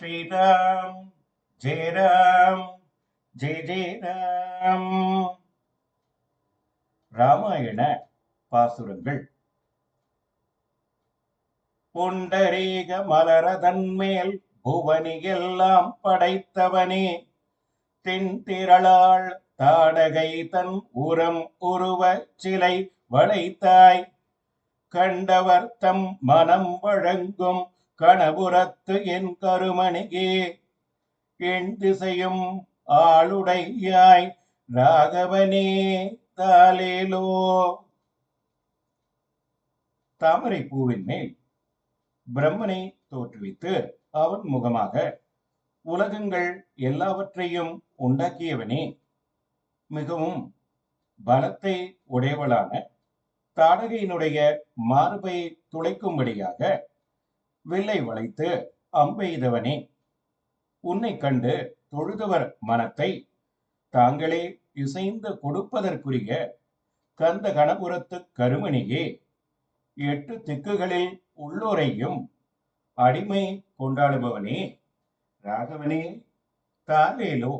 ஸ்ரீராம் ஜெய ராம் ஜெய ஜெய ராம் ராமாயண பாசுரங்கள். புண்டரீக மலரதன்மேல் புவனி எல்லாம் படைத்தவனே. தென்திரளாள் தாடகை தன் உரம் உருவ சிலை வளைத்தாய். கண்டவர் தம் மனம் வழங்கும் கணபுரத்து என் கருமணியே என் திசையும் ஆளுடையாய் ராகவனே தாலேலோ தாமரை பூவின் மேல் பிரம்மனை தோற்றுவித்து அவன் முகமாக உலகங்கள் எல்லாவற்றையும் உண்டாக்கியவனே மிகவும் பலத்தை உடையவளான தாடகையினுடைய மார்பை துளைக்கும்படியாக வில்லை வளைத்து அம்பெய்தவனே உன்னை கண்டு தொழுதவர் மனத்தை தாங்களே இசைந்து கொடுப்பதற்குரிய கந்த கணபுரத்து கருமணியே எட்டு திக்குகளில் உள்ளோரையும் அடிமை கொண்டாடுபவனே ராகவனே தாவேலோ